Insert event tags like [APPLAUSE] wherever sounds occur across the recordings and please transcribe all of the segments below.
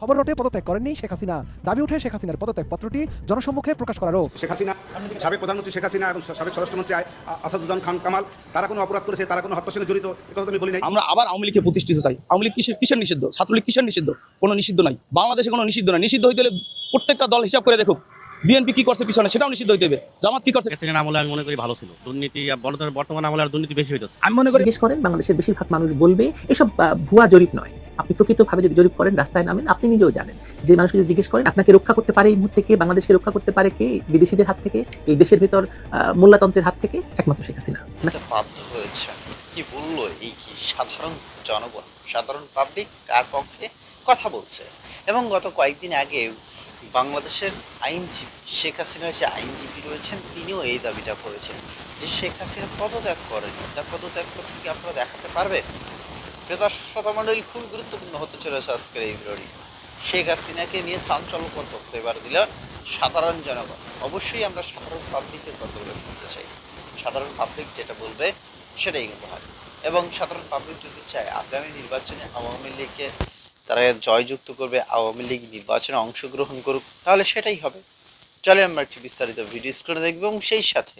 খবর রটে পদত্যাগ করেননি শেখ হাসিনা। দাবি উঠে শেখ হাসিনার পদত্যাগ পত্রটি জনসম্মুখে প্রকাশ করারও শেখ হাসিনা সাবেক প্রধানমন্ত্রী শেখ হাসিনা এবং সাবেক স্বরাষ্ট্রমন্ত্রী আসাদুজ্জামান খান কামাল তারা কোনো অপরাধ করেছে তারা কোনো হত্যার সঙ্গে জড়িত কথা আমি বলি নাই। আমরা আবার আওয়ামী লীগকে প্রতিষ্ঠিত চাই। আওয়ামী লীগ কিসের কিসের নিষিদ্ধ? ছাত্রলীগ কিসের নিষিদ্ধ? কোনো নিষিদ্ধ নাই। বাংলাদেশে কোনো নিষিদ্ধ নাই। নিষিদ্ধ হইতে হলে প্রত্যেকটা দল হিসাব করে দেখুক। বিএনপি কি করছে পিছনে সেটাও নিষিদ্ধ হইতে হবে। জামাত কি করছে? প্রেসিডেন্ট আমলে আমি মনে করি ভালো ছিল। দুর্নীতি বর্তমান- আমলে আর দুর্নীতি বেশি হইতেছে। আমি মনে করি করেন বাংলাদেশের বেশিরভাগ মানুষ বলবে এসব আহ, ভুয়া জরিপ নয়। আপনি প্রকৃতভাবে যদি জরিপ করেন রাস্তায় নামেন আপনি নিজেও জানেন। যে মানুষকে যদি জিজ্ঞেস করেন আপনাকে রক্ষা করতে পারে এই মুহূর্তে কে? বাংলাদেশকে রক্ষা করতে পারে কে? বিদেশিদের হাত থেকে? এই দেশের ভিতর আহ, মোল্লাতন্ত্রের হাত থেকে? একমাত্র শেখ হাসিনা। বাধ্য হয়েছে। কি বলল এই কি সাধারণ জনগণ? সাধারণ পাবলিক কার পক্ষে? কথা বলছে। এবং গত কয়েকদিন আগে বাংলাদেশের আইনজীবী শেখ হাসিনার যে আইনজীবী রয়েছেন তিনিও এই দাবিটা করেছেন যে শেখ হাসিনা পদত্যাগ করেন তার পদত্যাগ করতে কি আপনারা দেখাতে পারবেন? শ্রোতা মণ্ডলী খুব গুরুত্বপূর্ণ হতে চলেছে আজকের এই ভিডিওটি শেখ হাসিনাকে নিয়ে চাঞ্চল্যকর তথ্য এবার দিলেন সাধারণ জনগণ। অবশ্যই আমরা সাধারণ পাবলিকের কথাগুলো শুনতে চাই। সাধারণ পাবলিক যেটা বলবে সেটাই কিন্তু হয়। এবং সাধারণ পাবলিক যদি চায়, আগামী নির্বাচনে আওয়ামী লীগকে তারা জয়যুক্ত করবে, আওয়ামী লীগ নির্বাচনে অংশগ্রহণ করুক, তাহলে সেটাই হবে। চলে আমরা একটি বিস্তারিত ভিডিও স্ক্রিনে দেখব এবং সেই সাথে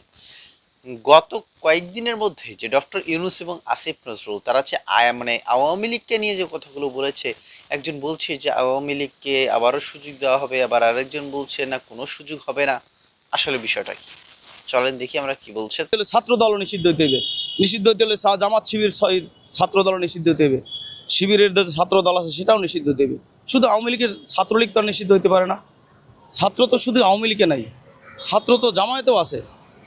গত কয়েকদিনের মধ্যে যে ডক্টর ইউনুস এবং আসিফ নজরুল, তারা আয়া মানে আওয়ামী লীগকে নিয়ে যে কথাগুলো বলেছে, একজন বলছে যে আওয়ামী লীগকে আবারও সুযোগ দেওয়া হবে, আবার আরেকজন বলছে না, কোনো সুযোগ হবে না। আসলে বিষয়টা কি? চলেন দেখি আমরা কি বলছে। ছাত্র দল নিষিদ্ধ হইতে হবে নিষিদ্ধ হইতে হলে জামাত শিবির ছাত্র দল নিষিদ্ধ হইতে হবে শিবিরের যে ছাত্র দল আছে সেটাও নিষিদ্ধ হইতে হবে শুধু আওয়ামী লীগের ছাত্রলীগ তো নিষিদ্ধ হইতে পারে না। ছাত্র তো শুধু আওয়ামী লীগে নাই। ছাত্র তো জামায়াতেও আছে।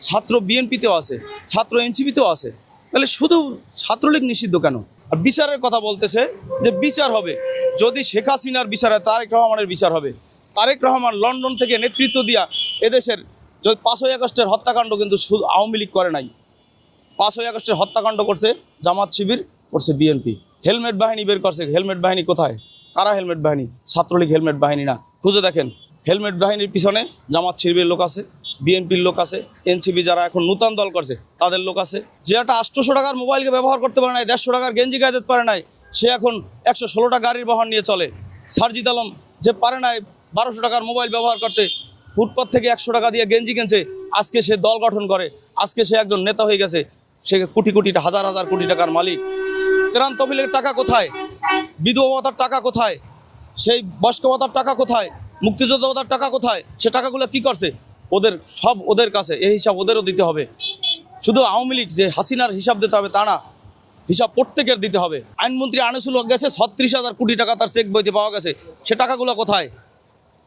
ছাত্র বিএনপিতেও আছে, ছাত্র এনসিপিতেও আছে। তাহলে শুধু ছাত্রলীগ নিষিদ্ধ কেন? আর বিচারের কথা বলতেছে যে বিচার হবে। যদি শেখ হাসিনার বিচারে তারেক রহমানের বিচার হবে, তারেক রহমান লন্ডন থেকে নেতৃত্ব দিয়া এদেশের যদি পাঁচই আগস্টের হত্যাকাণ্ড কিন্তু শুধু আওয়ামী লীগ করে নাই। পাঁচই আগস্টের হত্যাকাণ্ড করছে, জামাত শিবির করছে বিএনপি। হেলমেট বাহিনী বের করছে, হেলমেট বাহিনী কোথায়? কারা হেলমেট বাহিনী? ছাত্রলীগ হেলমেট বাহিনী না। খুঁজে দেখেন। হেলমেট বাহিনীর পিছনে জামাত শিবিরের লোক আছে, বিএনপির লোক আছে এনসিবি যারা এখন নূতন দল করছে, তাদের লোক আছে। যে একটা আটশোশো টাকার মোবাইলকে ব্যবহার করতে পারে নাই, দেড়শো টাকার গেঞ্জি গায়ে দিতে পারে নাই, সে এখন একশো ষোলোটা গাড়ির বহন নিয়ে চলে। সারজিদ আলম যে পারে নাই বারোশো টাকার মোবাইল ব্যবহার করতে ফুটপাথ থেকে একশো টাকা দিয়ে গেঞ্জি কিনছে, আজকে সে দল গঠন করে, আজকে সে একজন নেতা হয়ে গেছে, সে কোটি কোটি হাজার হাজার কোটি টাকার মালিক। ত্রাণ তহবিলের টাকা কোথায়? বিধবা ভাতার টাকা কোথায়? সেই বয়স্ক ভাতার টাকা কোথায়? মুক্তিযোদ্ধা ভাতার টাকা কোথায়? সে টাকাগুলো কি করছে? ওদের সব ওদের কাছে, এই হিসাব ওদেরও দিতে হবে। শুধু আওয়ামী লীগ যে হাসিনার হিসাব দিতে হবে তা না, হিসাব প্রত্যেকের দিতে হবে। আইনমন্ত্রী আনিসুল হক গেছে, ছত্রিশ হাজার কোটি টাকা তার চেক বইতে পাওয়া গেছে। সে টাকাগুলো কোথায়?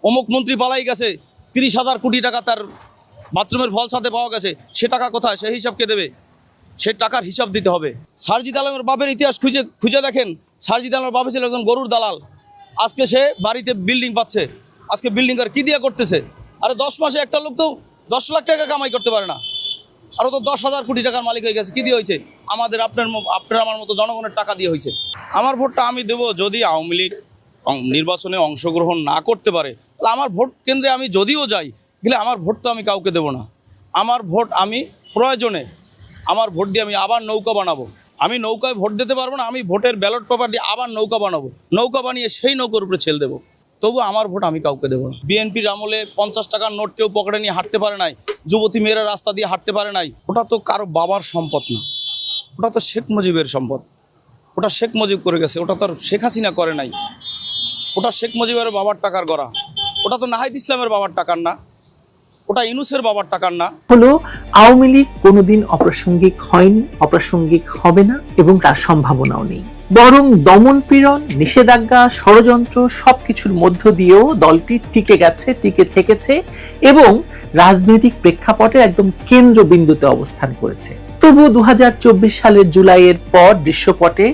অমুক মন্ত্রী পালাই গেছে, তিরিশ হাজার কোটি টাকা তার বাথরুমের ফল সাথে পাওয়া গেছে। সে টাকা কোথায়? সেই হিসাব কে দেবে? সে টাকার হিসাব দিতে হবে। সারজিদ আলমের বাপের ইতিহাস খুঁজে খুঁজে দেখেন। সারজিদ আলমের বাপে ছিল একজন গরুর দালাল। আজকে সে বাড়িতে বিল্ডিং পাচ্ছে। আজকে বিল্ডিং আর কি দিয়ে করতেছে? আরে দশ মাসে একটা লোক তো দশ লাখ টাকা কামাই করতে পারে না। আরও তো দশ হাজার কোটি টাকার মালিক হয়ে গেছে, কি দিয়ে হয়েছে? আমাদের আপনার আপনার আমার মতো জনগণের টাকা দিয়ে হয়েছে। আমার ভোটটা আমি দেবো যদি আওয়ামী লীগ নির্বাচনে অংশগ্রহণ না করতে পারে। তাহলে আমার ভোট কেন্দ্রে আমি যদিও যাই, গেলে আমার ভোট তো আমি কাউকে দেবো না। আমার ভোট আমি প্রয়োজনে, আমার ভোট দিয়ে আমি আবার নৌকা বানাবো। আমি নৌকায় ভোট দিতে পারব না, আমি ভোটের ব্যালট পেপার দিয়ে আবার নৌকা বানাবো। নৌকা বানিয়ে সেই নৌকার উপরে ছেল দেবো। তবু আমার ভোট আমি কাউকে দেবো না। বিএনপির আমলে পঞ্চাশ টাকার নোট কেউ পকেটে নিয়ে হাঁটতে পারে নাই, যুবতী মেয়েরা রাস্তা দিয়ে হাঁটতে পারে নাই, ওটা তো কারও বাবার সম্পদ না। ওটা তো শেখ মুজিবের সম্পদ। ওটা শেখ মুজিব করে গেছে, ওটা তো শেখ হাসিনা করে নাই। ওটা শেখ মুজিবের বাবার টাকার গড়া। ওটা তো নাহিদ ইসলামের বাবার টাকার না। ওটা ইনুসের বাবার টাকার না। হলো, আওয়ামী লীগ কোনোদিন অপ্রাসঙ্গিক হয়নি, অপ্রাসঙ্গিক হবে না এবং তার সম্ভাবনাও নেই। বরং দমন পীড়ন, নিষেধাজ্ঞা, ষড়যন্ত্র সবকিছুর মধ্য দিয়েও দলটি টিকে গেছে, টিকে থেকেছে এবং রাজনৈতিক প্রেক্ষাপটের একদম কেন্দ্রবিন্দুতে অবস্থান করেছে। তবু দু হাজার চব্বিশ সালের জুলাইয়ের পর দৃশ্যপটে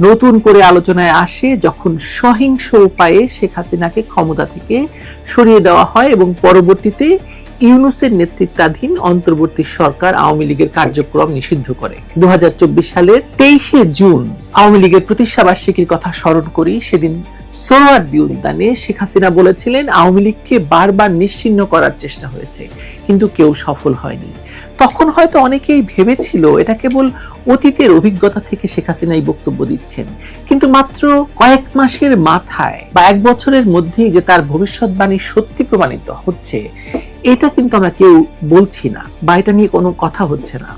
নতুন করে আলোচনায় আসে যখন সহিংস উপায়ে শেখ হাসিনাকে ক্ষমতা থেকে সরিয়ে দেওয়া হয় এবং পরবর্তীতে ইউনুসের নেতৃত্বাধীন অন্তর্বর্তী সরকার আওয়ামী লীগের কার্যক্রম নিষিদ্ধ করে। দু সালের তেইশে জুন আওয়ামী লীগের প্রতিষ্ঠা বার্ষিকীর কথা স্মরণ করি, সেদিন সোহরাওয়ার্দী উদ্যানে শেখ হাসিনা বলেছিলেন, আওয়ামী লীগকে বারবার নিশ্চিহ্ন করার চেষ্টা হয়েছে, কিন্তু কেউ সফল হয়নি। তখন হয়তো অনেকেই ভেবেছিল, এটা কেবল অতীতের অভিজ্ঞতা থেকে শেখ হাসিনা এই বক্তব্য দিচ্ছেন। কিন্তু মাত্র কয়েক মাসের মাথায় বা এক বছরের মধ্যেই যে তার ভবিষ্যৎবাণী সত্যি প্রমাণিত হচ্ছে এটা কিন্তু আমরা কেউ বলছি না বা এটা নিয়ে কোনো কথা হচ্ছে না।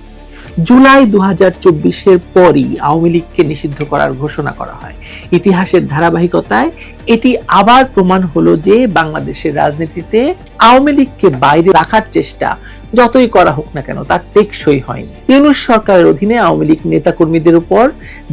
জুলাই দু হাজার চব্বিশের পরই আওয়ামী লীগকে নিষিদ্ধ করার ঘোষণা করা হয়। ইতিহাসের ধারাবাহিকতায় এটি আবার প্রমাণ হলো যে বাংলাদেশের রাজনীতিতে আওয়ামী লীগকে বাইরে রাখার চেষ্টা যতই করা হোক না কেন তার টেকসই হয়নি। ইউনুস সরকারের অধীনে আওয়ামী লীগ নেতাকর্মীদের উপর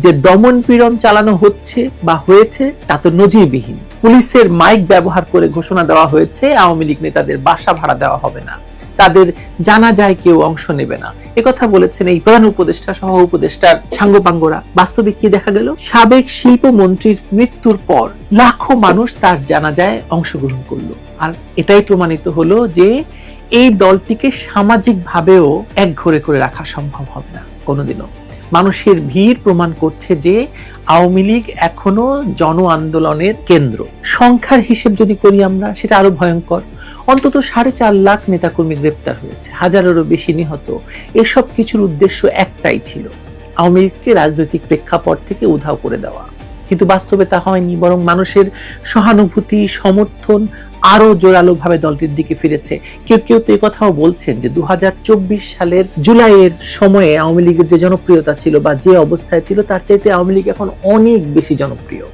যে দমন পীড়ন চালানো হচ্ছে বা হয়েছে, তা তো নজিরবিহীন। পুলিশের মাইক ব্যবহার করে ঘোষণা দেওয়া হয়েছে, আওয়ামী লীগ নেতাদের বাসা ভাড়া দেওয়া হবে না। তাদের জানা যায় কেউ অংশ নেবে না। কথা বলেছেন এই প্রধান উপদেষ্টা, সহ উপদেষ্টার সাঙ্গপাঙ্গরা। বাস্তবে কি দেখা গেল? সাবেক শিল্পমন্ত্রীর মৃত্যুর পর লাখো মানুষ তার জানা যায় অংশগ্রহণ করল। আর এটাই প্রমাণিত হলো যে এই দলটিকে সামাজিক ভাবেও এক ঘরে করে রাখা সম্ভব হবে না কোনোদিনও। মানুষের ভিড় প্রমাণ করছে যে আওয়ামী লীগ এখনও জন আন্দোলনের কেন্দ্র। সংখ্যার হিসেব যদি করি আমরা, সেটা আরও ভয়ঙ্কর। অন্তত সাড়ে চার লাখ নেতাকর্মী গ্রেপ্তার হয়েছে, হাজারেরও বেশি নিহত। এসব কিছুর উদ্দেশ্য একটাই ছিল, আওয়ামী লীগকে রাজনৈতিক প্রেক্ষাপট থেকে উধাও করে দেওয়া। কিন্তু বাস্তবে তা হয়নি, বরং মানুষের সহানুভূতি, সমর্থন আরও জোরালো ভাবে দলটির দিকে ফিরেছে। কেউ কেউ তো কথাও বলছেন যে দু হাজার চব্বিশ সালের জুলাইয়ের সময়ে আওয়ামী লীগের যে জনপ্রিয়তা ছিল বা যে অবস্থায় ছিল, তার চাইতে আওয়ামী লীগ এখন অনেক বেশি জনপ্রিয়।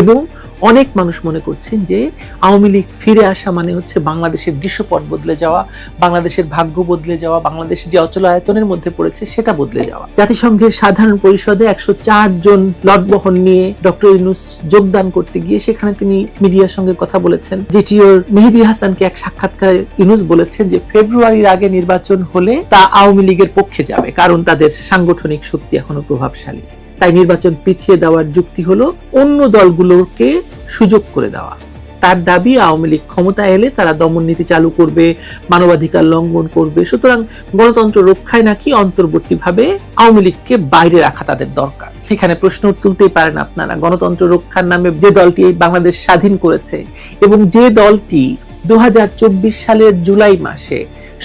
এবং অনেক মানুষ মনে করছেন যে আওয়ামী লীগ ফিরে আসা মানে হচ্ছে বাংলাদেশের দৃশ্যপট বদলে যাওয়া, বাংলাদেশের ভাগ্য বদলে যাওয়া, বাংলাদেশ যে অচল আয়তনের মধ্যে পড়েছে সেটা বদলে যাওয়া। জাতিসংঘের সাধারণ পরিষদে একশো চার জন লটবহন নিয়ে ডক্টর ইউনুস যোগদান করতে গিয়ে সেখানে তিনি মিডিয়ার সঙ্গে কথা বলেছেন। যেটিওর মেহেদি হাসানকে এক সাক্ষাৎকার ইউনুস বলেছেন যে ফেব্রুয়ারির আগে নির্বাচন হলে তা আওয়ামী লীগের পক্ষে যাবে, কারণ তাদের সাংগঠনিক শক্তি এখনও প্রভাবশালী। তাই নির্বাচন পিছিয়ে দেওয়ার যুক্তি হলো অন্য দলগুলোকে সুযোগ করে দেওয়া। তার দাবি আওয়ামী লীগ ক্ষমতা এলে তারা দমন নীতি চালু করবে, মানবাধিকার লঙ্ঘন করবে। সুতরাং গণতন্ত্র রক্ষায় নাকি অন্তর্বর্তীভাবে আওয়ামী লীগকে বাইরে রাখা তাদের দরকার? এখানে প্রশ্ন তুলতেই পারেন আপনারা। গণতন্ত্র রক্ষার নামে যে দলটি বাংলাদেশ স্বাধীন করেছে এবং যে দলটি দু হাজার চব্বিশ সালের জুলাই মাসে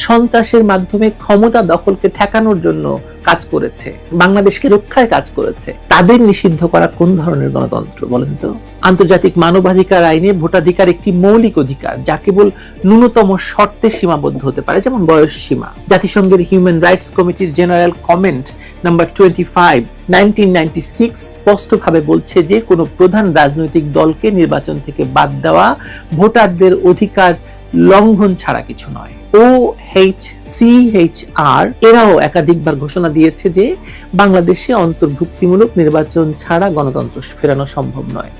সন্ত্রাসের মাধ্যমে ক্ষমতা দখলকে ঠেকানোর জন্য কাজ করেছে, বাংলাদেশকে রক্ষায় কাজ করেছে। তাদের নিষিদ্ধ করা কোন ধরনের গণতন্ত্র বলেন তো? আন্তর্জাতিক মানবাধিকার আইনে ভোটাধিকার একটি মৌলিক অধিকার, যা কেবল ন্যূনতম শর্তে সীমাবদ্ধ হতে পারে, যেমন বয়স সীমা। জাতিসংঘের হিউম্যান রাইটস কমিটির general comment number twenty five nineteen ninety six স্পষ্টভাবে বলছে যে, কোনো প্রধান রাজনৈতিক দলকে নির্বাচন থেকে বাদ দেওয়া ভোটারদের অধিকার লঙ্ঘন ছাড়া কিছু নয়। O H C H R এরাও একাধিকবার ঘোষণা দিয়েছে যে বাংলাদেশে অন্তর্ভুক্তিমূলক নির্বাচন ছাড়া গণতন্ত্র ফেরানো সম্ভব নয়।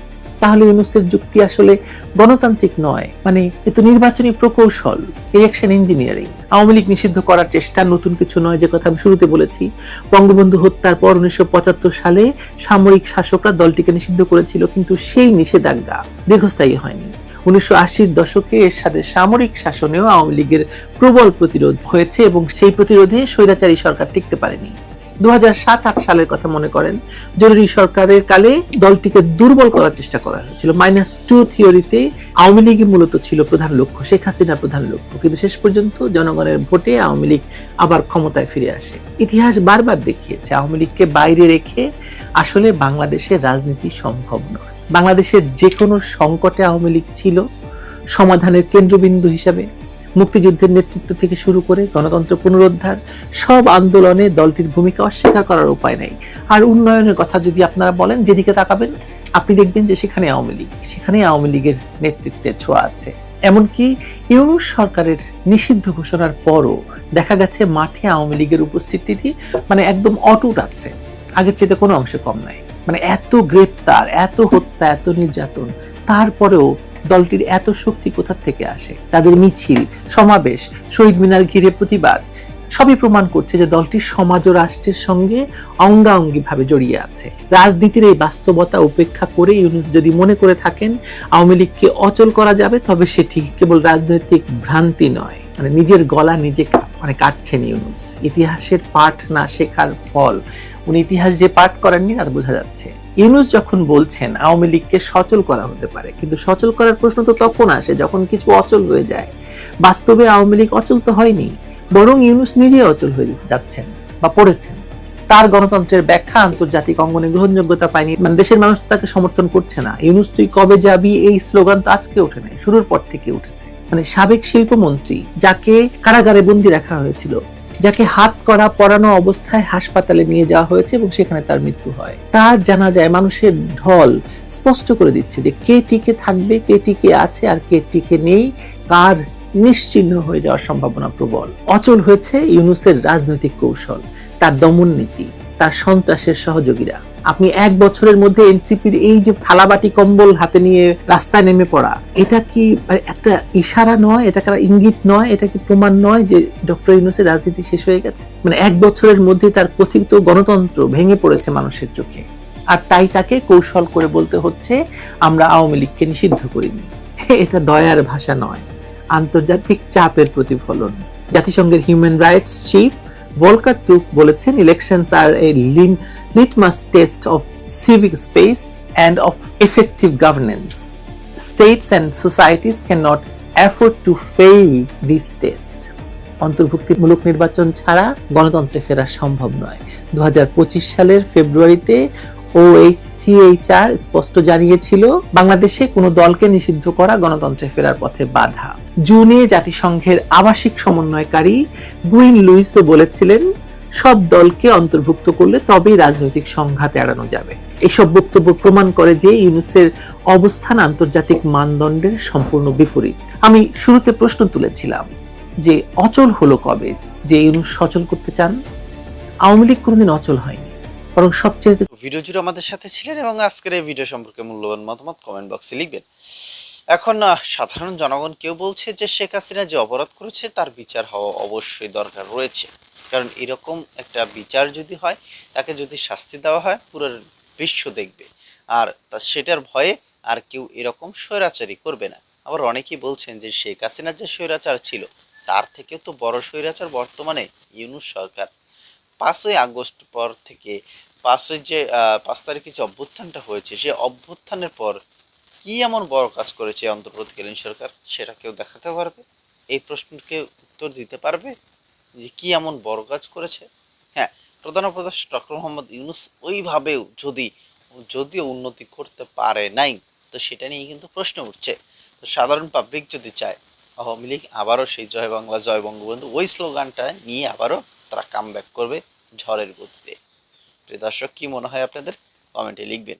তাহলে ইউনুসের যুক্তি আসলে গণতান্ত্রিক নয়? মানে এ তো নির্বাচনী প্রকৌশল ইলেকশন ইঞ্জিনিয়ারিং আওয়ামী লীগ নিষিদ্ধ করার চেষ্টা নতুন কিছু নয়, যে কথা আমি শুরুতে বলেছি। বঙ্গবন্ধু হত্যার পর উনিশশো পঁচাত্তর সালে সামরিক শাসকরা দলটিকে নিষিদ্ধ করেছিল, কিন্তু সেই নিষেধাজ্ঞা দীর্ঘস্থায়ী হয়নি। উনিশশো আশির দশকে এর সাথে সামরিক শাসনেও আওয়ামী লীগের প্রবল প্রতিরোধ হয়েছে এবং সেই প্রতিরোধে স্বৈরাচারী সরকার টিকতে পারেনি। দু আট সালের কথা মনে করেন, জরুরি সরকারের কালে দলটিকে দুর্বল করার চেষ্টা করা হয়েছিল। মাইনাস টু থিওরিতে আওয়ামী লীগই মূলত ছিল প্রধান লক্ষ্য, শেখ হাসিনার প্রধান লক্ষ্য। কিন্তু শেষ পর্যন্ত জনগণের ভোটে আওয়ামী লীগ আবার ক্ষমতায় ফিরে আসে। ইতিহাস বারবার দেখিয়েছে, আওয়ামী লীগকে বাইরে রেখে আসলে বাংলাদেশের রাজনীতি সম্ভব নয়। বাংলাদেশের যে কোনো সংকটে আওয়ামী লীগ ছিল সমাধানের কেন্দ্রবিন্দু হিসাবে। মুক্তিযুদ্ধের নেতৃত্ব থেকে শুরু করে গণতন্ত্র পুনরুদ্ধার, সব আন্দোলনে দলটির ভূমিকা অস্বীকার করার উপায় নেই। আর উন্নয়নের কথা যদি আপনারা বলেন, যেদিকে তাকাবেন, আপনি দেখবেন যে সেখানে আওয়ামী লীগ সেখানে আওয়ামী লীগের নেতৃত্বের ছোঁয়া আছে। এমনকি ইউনুস সরকারের নিষিদ্ধ ঘোষণার পরও দেখা গেছে মাঠে আওয়ামী লীগের উপস্থিতি মানে একদম অটুট আছে। আগের চেয়ে কোনো অংশে কম নাই। মানে এত গ্রেপ্তার, এত হত্যা, এত নির্যাতন, তারপরেও দলটির এত শক্তি কোথা থেকে আসে? তাদের মিছিল, সমাবেশ, শহীদ মিনার ঘিরে প্রতিবাদ, সবই প্রমাণ করছে যে দলটি সমাজ ও রাষ্ট্রের সঙ্গে অঙ্গাঙ্গি ভাবে জড়িয়ে আছে। রাজনীতির এই বাস্তবতা উপেক্ষা করে ইউনুস যদি মনে করে থাকেন, আওয়ামী লীগকে অচল করা যাবে, তবে সেটি কেবল রাজনৈতিক ভ্রান্তি নয়। মানে নিজের গলা নিজে মানে কাটছেন ইউনুস। ইতিহাসের পাঠ না শেখার ফল উনি ইতিহাস যে পাঠ করেননি তা বোঝা যাচ্ছে। ইউনুস যখন বলছেন, আওয়ামী লীগকে সচল করা হতে পারে, কিন্তু সচল করার প্রশ্ন তো তখন আসে যখন কিছু অচল হয়ে যায়। বাস্তবে আওয়ামী লীগ অচল তো হয়নি, বরং ইউনুস নিজে অচল হয়ে যাচ্ছেন বা পড়েছেন। তার গণতন্ত্রের ব্যাখ্যা আন্তর্জাতিক অঙ্গনে গ্রহণযোগ্যতা পায়নি মানে দেশের মানুষ তাকে সমর্থন করছে না। ইউনুস তুই কবে যাবি, এই স্লোগান তো আজকে ওঠে নাই, শুরুর পর থেকে উঠেছে। মানে সাবেক শিল্পমন্ত্রী, যাকে কারাগারে বন্দি রাখা হয়েছিল যাকে হাত করা পরানো অবস্থায় হাসপাতালে নিয়ে যাওয়া হয়েছে এবং সেখানে তার মৃত্যু হয়। তার জানা যায় মানুষের ঢল স্পষ্ট করে দিচ্ছে যে কে টিকে থাকবে, কে টিকে আছে আর কে টিকে নেই। কার নিশ্চিহ্ন হয়ে যাওয়ার সম্ভাবনা প্রবল। অচল হয়েছে ইউনুসের রাজনৈতিক কৌশল, তার দমন নীতি, তার সন্ত্রাসের সহযোগীরা। আপনি এক বছরের মধ্যে এনসিপির এই যে থালাবাটি কম্বল হাতে নিয়ে রাস্তায় নেমে পড়া, এটা কি মানে একটা ইশারা নয়? এটা কারা ইঙ্গিত নয়? এটা কি প্রমাণ নয় যে ডক্টর ইউনুসের রাজনীতি শেষ হয়ে গেছে? মানে এক বছরের মধ্যে তার কথিত গণতন্ত্র ভেঙে পড়েছে মানুষের চোখে। আর তাই তাকে কৌশল করে বলতে হচ্ছে, আমরা আওয়ামী লীগকে নিষিদ্ধ করিনি। [LAUGHS] এটা দয়ার ভাষা নয়। আন্তর্জাতিক চাপের প্রতিফলন। জাতিসংঘের human rights chief Volker Turk বলেছেন, ইলেকশনস আর এ লিম litmus test of civic space and of effective governance states and societies cannot afford to fail this test. অন্তর্ভুক্তিমূলক নির্বাচন ছাড়া গণতন্ত্রে ফেরা সম্ভব নয়। দু সালের ফেব্রুয়ারিতে ওএইচসিএইচআর স্পষ্ট জানিয়েছিল, বাংলাদেশে কোনো দলকে নিষিদ্ধ করা গণতন্ত্রে ফেরার পথে বাধা। জুনে জাতিসংঘের আবাসিক সমন্বয়কারী গুইন লুইসও বলেছিলেন সব দলকে অন্তর্ভুক্ত করলে তবেই রাজনৈতিক সংঘাত এড়ানো যাবে। এসব বক্তব্য প্রমাণ করে যে ইউনুসের অবস্থান আন্তর্জাতিক মানদণ্ডের সম্পূর্ণ বিপরীত। আমি শুরুতে প্রশ্ন তুলেছিলাম যে অচল হলো কবে? যে ইউনুস সচল করতে চান? আওয়ামী লীগ কোনোদিন অচল হয়নি। বরং সবচেয়ে ভিডিও জুড়ে আমাদের সাথে ছিলেন এবং আজকের এই ভিডিও সম্পর্কে মূল্যবান মতামত কমেন্ট বক্সে লিখবেন। এখন সাধারণ জনগণ কেউ বলছে যে শেখ হাসিনা যে অপরাধ করেছে তার বিচার হওয়া অবশ্যই দরকার রয়েছে। কারণ এরকম একটা বিচার যদি হয়, তাকে যদি শাস্তি দেওয়া হয়, পুরো বিশ্ব দেখবে। আর সেটার ভয়ে আর কেউ এরকম স্বৈরাচারী করবে না। আবার অনেকেই বলছেন যে শেখ হাসিনার যে স্বৈরাচার ছিল, তার থেকেও তো বড় স্বৈরাচার বর্তমানে ইউনুস সরকার। পাঁচই আগস্ট পর থেকে পাঁচই যে পাঁচ তারিখে যে অভ্যুত্থানটা হয়েছে, সে অভ্যুত্থানের পর কি এমন বড় কাজ করেছে অন্তর্বর্তীকালীন সরকার, সেটা কেউ দেখাতে পারবে? এই প্রশ্নকে উত্তর দিতে পারবে? যে কি এমন বড় কাজ করেছে? হ্যাঁ প্রধান উপদেষ্টা ডক্টর মোহাম্মদ ইউনুস ওইভাবেও যদি, যদিও উন্নতি করতে পারে নাই, তো সেটা নিয়ে কিন্তু প্রশ্ন উঠছে। তো সাধারণ পাবলিক যদি চায়, আওয়ামী লীগ আবারও সেই জয় বাংলা, জয় বঙ্গবন্ধু, ওই স্লোগানটা নিয়ে আবারও তারা কাম করবে ঝড়ের গতিতে। প্রিয় দর্শক, কি মনে হয় আপনাদের? কমেন্টে লিখবেন।